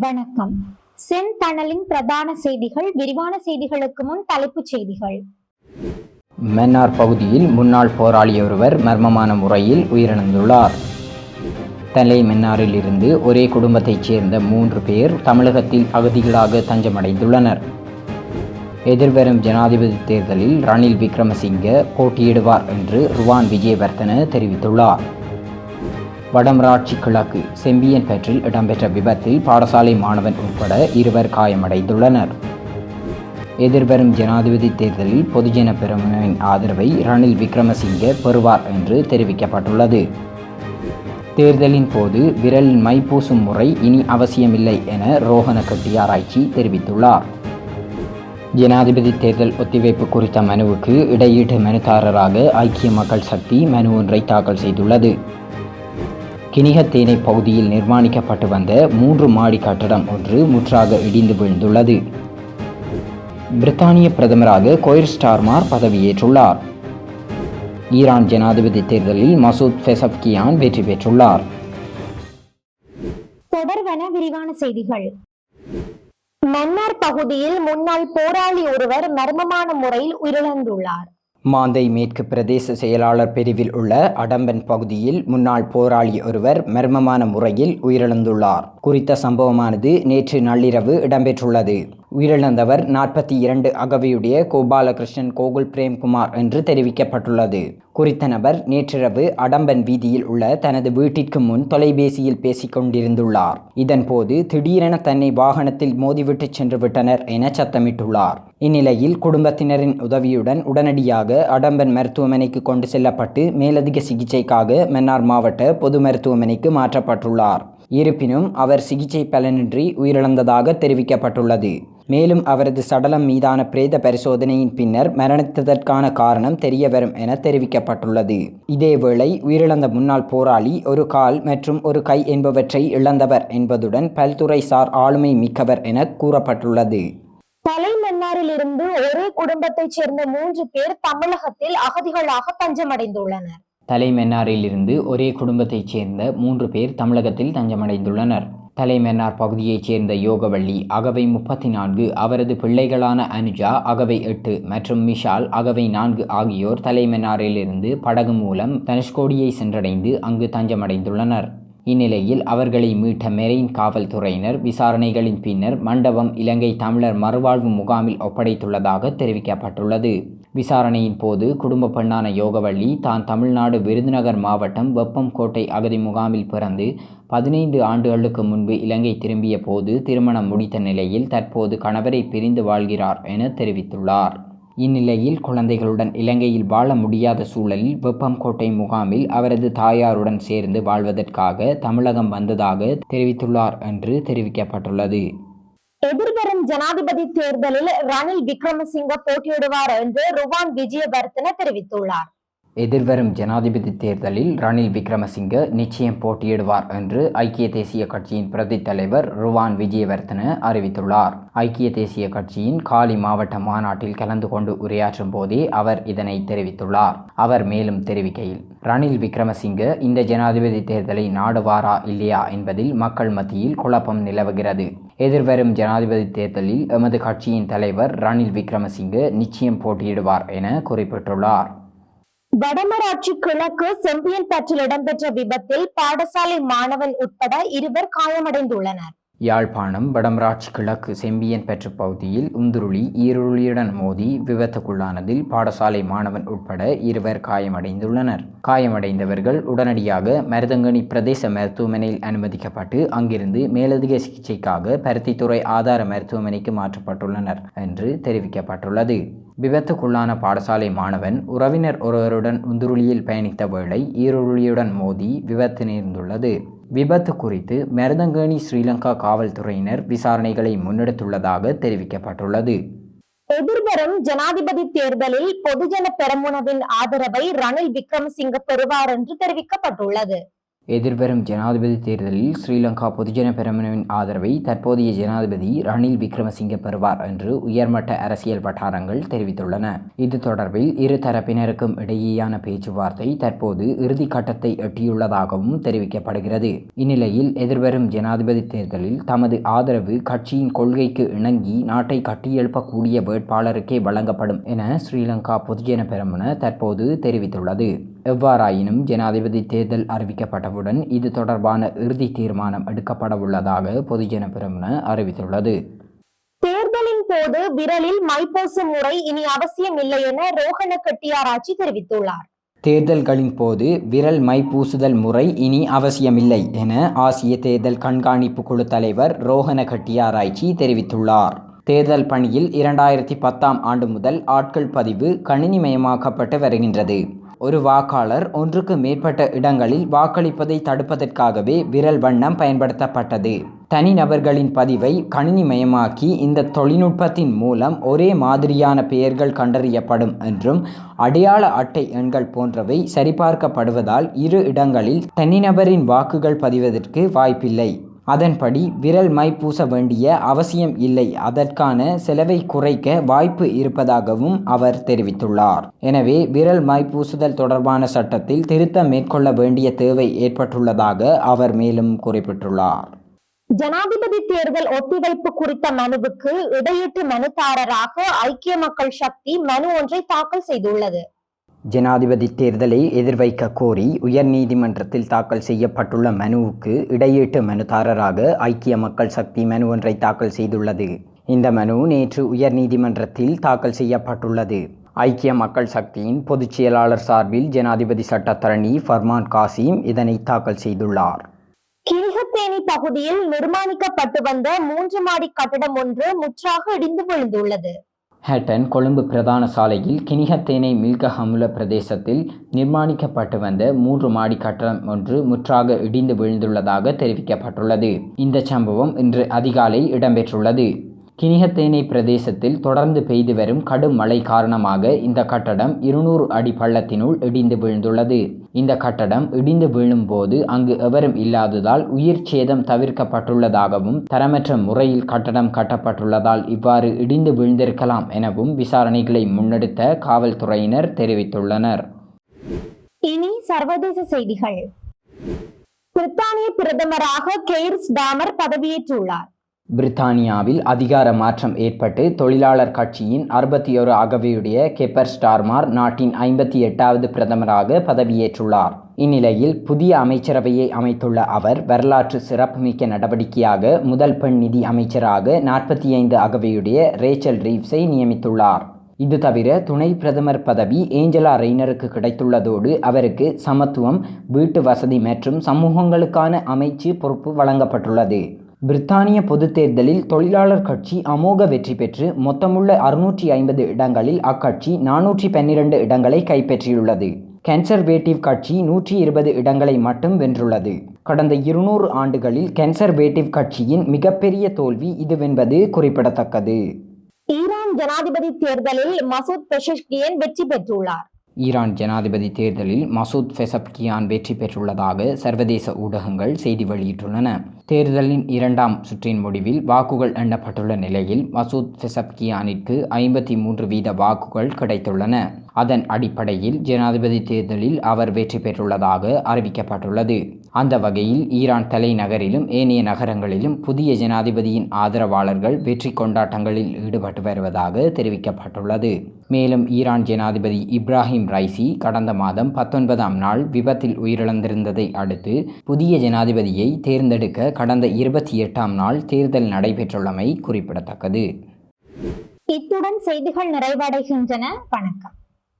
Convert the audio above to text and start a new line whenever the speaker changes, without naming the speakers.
வணக்கம். செந்தணலின் பிரதான செய்திகள் விரிவான செய்திகளுக்கு முன் தலைப்புச் செய்திகள்.
மன்னார் பகுதியில் முன்னாள் போராளி ஒருவர் மர்மமான முறையில் உயிரிழந்துள்ளார். தலை மன்னாரில் இருந்து ஒரே குடும்பத்தைச் சேர்ந்த மூன்று பேர் தமிழகத்தில் அகதிகளாக தஞ்சமடைந்துள்ளனர். எதிர்வரும் ஜனாதிபதி தேர்தலில் ரணில் விக்ரமசிங்க போட்டியிடுவார் என்று ருவான் விஜயவர்தன தெரிவித்துள்ளார். வடமராட்சி கிழக்கு செம்பியன்பேற்றில் இடம்பெற்ற விபத்தில் பாடசாலை மாணவன் உட்பட இருவர் காயமடைந்துள்ளனர். எதிர்வரும் ஜனாதிபதி தேர்தலில் பொதுஜன பெருமனின் ஆதரவை ரணில் விக்ரமசிங்கே பெறுவார் என்று தெரிவிக்கப்பட்டுள்ளது. தேர்தலின் போது விரலின் மை பூசும் முறை இனி அவசியமில்லை என ரோஹன கட்டியாராய்ச்சி தெரிவித்துள்ளார். ஜனாதிபதி தேர்தல் ஒத்திவைப்பு குறித்த மனுவுக்கு இடையீட்டு மனுதாரராக ஐக்கிய மக்கள் சக்தி மனு ஒன்றை தாக்கல் செய்துள்ளது. கிணிகத்தேனை பகுதியில் நிர்மாணிக்கப்பட்டு வந்த மூன்று மாடி கட்டடம் ஒன்று முற்றாக இடிந்து விழுந்துள்ளது. பிரித்தானிய பிரதமராக கொயர் ஸ்டார்மார் பதவியேற்றுள்ளார். ஈரான் ஜனாதிபதி தேர்தலில் மசூத் ஃபெசப்கியான் வெற்றி பெற்றுள்ளார்.
தொடர்வன விரிவான செய்திகள். மன்னார் பகுதியில் முன்னாள் போராளி ஒருவர் மர்மமான முறையில் உயிரிழந்துள்ளார்.
மாந்தை மேற்கு பிரதேச செயலாளர் பிரிவில் உள்ள அடம்பன் பகுதியில் முன்னாள் போராளி ஒருவர் மர்மமான முறையில் உயிரிழந்துள்ளார். குறித்த சம்பவமானது நேற்று நள்ளிரவு இடம்பெற்றுள்ளது. உயிரிழந்தவர் நாற்பத்தி இரண்டு அகவையுடைய கோபாலகிருஷ்ணன் கோகுல் பிரேம்குமார் என்று தெரிவிக்கப்பட்டுள்ளது. குறித்த நபர் நேற்றிரவு அடம்பன் வீதியில் உள்ள தனது வீட்டிற்கு முன் தொலைபேசியில் பேசிக் கொண்டிருந்துள்ளார் இதன்போது திடீரென தன்னை வாகனத்தில் மோதிவிட்டு சென்று விட்டனர் என சத்தமிட்டுள்ளார். இந்நிலையில் குடும்பத்தினரின் உதவியுடன் உடனடியாக அடம்பன் மருத்துவமனைக்கு கொண்டு செல்லப்பட்டு மேலதிக சிகிச்சைக்காக மன்னார் மாவட்ட பொது மருத்துவமனைக்கு மாற்றப்பட்டுள்ளார். இருப்பினும் அவர் சிகிச்சை பலனின்றி உயிரிழந்ததாக தெரிவிக்கப்பட்டுள்ளது. மேலும் அவரது சடலம் மீதான பிரேத பரிசோதனையின் பின்னர் மரணித்ததற்கான காரணம் தெரிய வரும் என தெரிவிக்கப்பட்டுள்ளது. இதேவேளை உயிரிழந்த முன்னாள் போராளி ஒரு கால் மற்றும் ஒரு கை என்பவற்றை இழந்தவர் என்பதுடன் பல்துறை சார் ஆளுமை மிக்கவர் என கூறப்பட்டுள்ளது.
தலைமன்னாரில் இருந்து ஒரே குடும்பத்தைச் சேர்ந்த மூன்று பேர் தமிழகத்தில் அகதிகளாக தஞ்சமடைந்துள்ளனர்
தலைமன்னாரிலிருந்து ஒரே குடும்பத்தைச் சேர்ந்த மூன்று பேர் தமிழகத்தில் தஞ்சமடைந்துள்ளனர். தலைமன்னார் பகுதியைச் சேர்ந்த யோகவள்ளி அகவை முப்பத்தி நான்கு அவரது பிள்ளைகளான அனுஜா அகவை எட்டு மற்றும் மிஷால் அகவை நான்கு ஆகியோர் தலைமன்னாரிலிருந்து படகு மூலம் தனுஷ்கோடியை சென்றடைந்து அங்கு தஞ்சமடைந்துள்ளனர். இந்நிலையில் அவர்களை மீட்ட மெரெயின் காவல்துறையினர் விசாரணைகளின் பின்னர் மண்டபம் இலங்கை தமிழர் மறுவாழ்வு முகாமில் ஒப்படைத்துள்ளதாக தெரிவிக்கப்பட்டுள்ளது. விசாரணையின் போது குடும்ப பெண்ணான யோகவள்ளி தான் தமிழ்நாடு விருதுநகர் மாவட்டம் வெப்பம்கோட்டை அகதி முகாமில் பிறந்து பதினைந்து ஆண்டுகளுக்கு முன்பு இலங்கை திரும்பிய போது திருமணம் முடித்த நிலையில் தற்போது கணவரை பிரிந்து வாழ்கிறார் என தெரிவித்துள்ளார். இந்நிலையில் குழந்தைகளுடன் இலங்கையில் வாழ முடியாத சூழலில் வெப்பம்கோட்டை முகாமில் அவரது தாயாருடன் சேர்ந்து வாழ்வதற்காக தமிழகம் வந்ததாக தெரிவித்துள்ளார் என்று தெரிவிக்கப்பட்டுள்ளது.
எதிர்வரும் ஜனாதிபதி தேர்தலில் ரணில் விக்ரமசிங்க போட்டியிடுவார் என்று ருவான் விஜயவர்தன தெரிவித்துள்ளார்.
எதிர்வரும் ஜனாதிபதி தேர்தலில் ரணில் விக்ரமசிங்க நிச்சயம் போட்டியிடுவார் என்று ஐக்கிய தேசிய கட்சியின் பிரதி தலைவர் ருவான் விஜயவர்தன அறிவித்துள்ளார். ஐக்கிய தேசிய கட்சியின் காலி மாவட்ட மாநாட்டில் கலந்து கொண்டு உரையாற்றும் போதே அவர் இதனை தெரிவித்துள்ளார். அவர் மேலும் தெரிவிக்கையில் ரணில் விக்ரமசிங்க இந்த ஜனாதிபதி தேர்தலை நாடுவாரா இல்லையா என்பதில் மக்கள் மத்தியில் குழப்பம் நிலவுகிறது. எதிர்வரும் ஜனாதிபதி தேர்தலில் எமது கட்சியின் தலைவர் ரணில் விக்ரமசிங்க நிச்சயம் போட்டியிடுவார் என குறிப்பிட்டுள்ளார்.
வடமராட்சி கிழக்கு செம்பியன்பேற்றில் இடம்பெற்ற விபத்தில் பாடசாலை மாணவன் உட்பட இருவர் காயமடைந்துள்ளனர்.
யாழ்ப்பாணம் வடமராட்சி கிழக்கு செம்பியன் பெற்ற பகுதியில் உந்துருளி ஈருளியுடன் மோதி விபத்துக்குள்ளானதில் பாடசாலை மாணவன் உட்பட இருவர் காயமடைந்துள்ளனர். காயமடைந்தவர்கள் உடனடியாக மருதங்கனி பிரதேச மருத்துவமனையில் அனுமதிக்கப்பட்டு அங்கிருந்து மேலதிக சிகிச்சைக்காக பருத்தித்துறை ஆதார மருத்துவமனைக்கு மாற்றப்பட்டுள்ளனர் என்று தெரிவிக்கப்பட்டுள்ளது. விபத்துக்குள்ளான பாடசாலை மாணவன் உறவினர் ஒருவருடன் உந்துருளியில் பயணித்த வேளை ஈருளியுடன் மோதி விபத்து நேர்ந்துள்ளது. விபத்து குறித்து மருதங்கேணி ஸ்ரீலங்கா காவல்துறையினர் விசாரணைகளை முன்னெடுத்துள்ளதாக தெரிவிக்கப்பட்டுள்ளது.
எதிர்வரும் ஜனாதிபதி தேர்தலில் பொதுஜன பெரமுனவின் ஆதரவை ரணில் விக்ரமசிங்க பெறுவார் என்று தெரிவிக்கப்பட்டுள்ளது.
எதிர்வரும் ஜனாதிபதி தேர்தலில் ஸ்ரீலங்கா பொதுஜன பெரமுனவின் ஆதரவை தற்போதைய ஜனாதிபதி ரணில் விக்ரமசிங்க பெறுவார் என்று உயர்மட்ட அரசியல் வட்டாரங்கள் தெரிவித்துள்ளன. இது தொடர்பில் இரு தரப்பினருக்கும் இடையேயான பேச்சுவார்த்தை தற்போது இறுதிக்கட்டத்தை எட்டியுள்ளதாகவும் தெரிவிக்கப்படுகிறது. இந்நிலையில் எதிர்வரும் ஜனாதிபதி தேர்தலில் தமது ஆதரவு கட்சியின் கொள்கைக்கு இணங்கி நாட்டை கட்டியெழுப்பக்கூடிய வேட்பாளருக்கே வழங்கப்படும் என ஸ்ரீலங்கா பொதுஜன பெரமுன தற்போது தெரிவித்துள்ளது. எவ்வாறாயினும் ஜனாதிபதி தேர்தல் அறிவிக்கப்பட்டவுடன் இது தொடர்பான இறுதி தீர்மானம் எடுக்கப்படவுள்ளதாக பொதுஜன பெரமுன அறிவித்துள்ளது.
தேர்தலின் போது விரலில் மைப்பூசும் முறை இனி அவசியம் இல்லை என ரோஹண கட்டியாராய்ச்சி தெரிவித்துள்ளார்.
தேர்தல்களின் போது விரல் மை பூசுதல் முறை இனி அவசியமில்லை என ஆசிய தேர்தல் கண்காணிப்பு குழு தலைவர் ரோஹன கட்டியாராய்ச்சி தெரிவித்துள்ளார். தேர்தல் பணியில் இரண்டாயிரத்தி பத்தாம் ஆண்டு முதல் ஆட்கள் பதிவு கணினிமயமாக்கப்பட்டு வருகின்றது. ஒரு வாக்காளர் ஒன்றுக்கு மேற்பட்ட இடங்களில் வாக்களிப்பதை தடுப்பதற்காகவே விரல் வண்ணம் பயன்படுத்தப்பட்டது. தனிநபர்களின் பதிவை கணினிமயமாக்கி இந்த தொழில்நுட்பத்தின் மூலம் ஒரே மாதிரியான பெயர்கள் கண்டறியப்படும் என்றும் அடையாள அட்டை எண்கள் போன்றவை சரிபார்க்கப்படுவதால் இரு இடங்களில் தனிநபரின் வாக்குகள் பதிவதற்கு வாய்ப்பில்லை. அதன்படி விரல் மை பூச வேண்டிய அவசியம் இல்லை. அதற்கான செலவை குறைக்க வாய்ப்பு இருப்பதாகவும் அவர் தெரிவித்துள்ளார். எனவே விரல் மை பூசுதல் தொடர்பான சட்டத்தில் திருத்தம் மேற்கொள்ள வேண்டிய தேவை ஏற்பட்டுள்ளதாக அவர் மேலும் குறிப்பிட்டுள்ளார்.
ஜனாதிபதி தேர்தல் ஒத்திவைப்பு குறித்த மனுவுக்கு இடையீட்டு மனுதாரராக ஐக்கிய மக்கள் சக்தி மனு ஒன்றை தாக்கல் செய்துள்ளது.
ஜனாதிபதி தேர்தலை எதிர்வைக்க கோரி உயர்நீதிமன்றத்தில் தாக்கல் செய்யப்பட்டுள்ள மனுவுக்கு இடையீட்டு மனுதாரராக ஐக்கிய மக்கள் சக்தி மனு ஒன்றை தாக்கல் செய்துள்ளது. இந்த மனு நேற்று உயர்நீதிமன்றத்தில் தாக்கல் செய்யப்பட்டுள்ளது. ஐக்கிய மக்கள் சக்தியின் பொதுச் செயலாளர் சார்பில் ஜனாதிபதி சட்டத்தரணி ஃபர்மான் காசிம் இதனை தாக்கல் செய்துள்ளார்.
கிணிகத்தேனி பகுதியில் நிர்மாணிக்கப்பட்டு வந்த மூன்று மாடி கட்டடம் ஒன்று முற்றாக இடிந்து விழுந்துள்ளது.
ஹேட்டன் கொழும்பு பிரதான சாலையில் கினிகத்தேனை மில்கஹமுல பிரதேசத்தில் நிர்மாணிக்கப்பட்டு வந்த மூன்று மாடி கட்டடம் ஒன்று முற்றாக இடிந்து விழுந்துள்ளதாக தெரிவிக்கப்பட்டுள்ளது. இந்த சம்பவம் இன்று அதிகாலை இடம்பெற்றுள்ளது. கினிகத்தேனை பிரதேசத்தில் தொடர்ந்து பெய்து வரும் கடும் மழை காரணமாக இந்த கட்டடம் இருநூறு அடி பள்ளத்தினுள் இடிந்து விழுந்துள்ளது. இந்த கட்டடம் இடிந்து விழும்போது அங்கு எவரும் இல்லாததால் உயிர் சேதம் தவிர்க்கப்பட்டுள்ளதாகவும் தரமற்ற முறையில் கட்டடம் கட்டப்பட்டுள்ளதால் இவ்வாறு இடிந்து விழுந்திருக்கலாம் எனவும் விசாரணைகளை முன்னெடுத்த காவல்துறையினர் தெரிவித்துள்ளனர்.
இனி சர்வதேச செய்திகள். பிரித்தானிய பிரதமராக கெய்ர்ஸ் டாமர் பதவியேற்றுள்ளார்.
பிரித்தானியாவில் அதிகார மாற்றம் ஏற்பட்டு தொழிலாளர் கட்சியின் அறுபத்தி ஒரு அகவையுடைய கெப்பர் ஸ்டார்மார் நாட்டின் ஐம்பத்தி எட்டாவது பிரதமராக பதவியேற்றுள்ளார். இந்நிலையில் புதிய அமைச்சரவையை அமைத்துள்ள அவர் வரலாற்று சிறப்புமிக்க நடவடிக்கையாக முதல் பெண் நிதி அமைச்சராக நாற்பத்தி ஐந்து அகவையுடைய ரேச்சல் ரீவ்ஸை நியமித்துள்ளார். இது தவிர துணை பிரதமர் பதவி ஏஞ்சலா ரெய்னருக்கு கிடைத்துள்ளதோடு அவருக்கு சமத்துவம் வீட்டு வசதி மற்றும் சமூகங்களுக்கான அமைச்சு பொறுப்பு வழங்கப்பட்டுள்ளது. பிரித்தானிய பொதுத் தேர்தலில் தொழிலாளர் கட்சி அமோக வெற்றி பெற்று மொத்தமுள்ள அறுநூற்றி ஐம்பது இடங்களில் அக்கட்சி நானூற்றி பன்னிரண்டு இடங்களை கைப்பற்றியுள்ளது. கன்சர்வேட்டிவ் கட்சி நூற்றி இருபது இடங்களை மட்டும் வென்றுள்ளது. கடந்த இருநூறு ஆண்டுகளில் கன்சர்வேட்டிவ் கட்சியின் மிகப்பெரிய தோல்வி இதுவென்பது குறிப்பிடத்தக்கது.
ஈரான் ஜனாதிபதி தேர்தலில் மசூத் பெஷஷ்கியன் வெற்றி பெற்றுள்ளார்.
ஈரான் ஜனாதிபதி தேர்தலில் மசூத் ஃபெசப்கியான் வெற்றி பெற்றுள்ளதாக சர்வதேச ஊடகங்கள் செய்தி வெளியிட்டுள்ளன. தேர்தலின் இரண்டாம் சுற்றின் முடிவில் வாக்குகள் எண்ணப்பட்டுள்ள நிலையில் மசூத் ஃபெசப்கியானிற்கு ஐம்பத்தி மூன்று வீத வாக்குகள் கிடைத்துள்ளன. அதன் அடிப்படையில் ஜனாதிபதி தேர்தலில் அவர் வெற்றி பெற்றுள்ளதாக அறிவிக்கப்பட்டுள்ளது. அந்த வகையில் ஈரான் தலைநகரிலும் ஏனைய நகரங்களிலும் புதிய ஜனாதிபதியின் ஆதரவாளர்கள் வெற்றி கொண்டாட்டங்களில் ஈடுபட்டு வருவதாக தெரிவிக்கப்பட்டுள்ளது. மேலும் ஈரான் ஜனாதிபதி இப்ராஹிம் ரைசி கடந்த மாதம் பத்தொன்பதாம் நாள் விபத்தில் உயிரிழந்திருந்ததை அடுத்து புதிய ஜனாதிபதியை தேர்ந்தெடுக்க கடந்த இருபத்தி எட்டாம் நாள் தேர்தல் நடைபெற்றுள்ளமை குறிப்பிடத்தக்கது.
இத்துடன் செய்திகள் நிறைவடைகின்றன. வணக்கம்.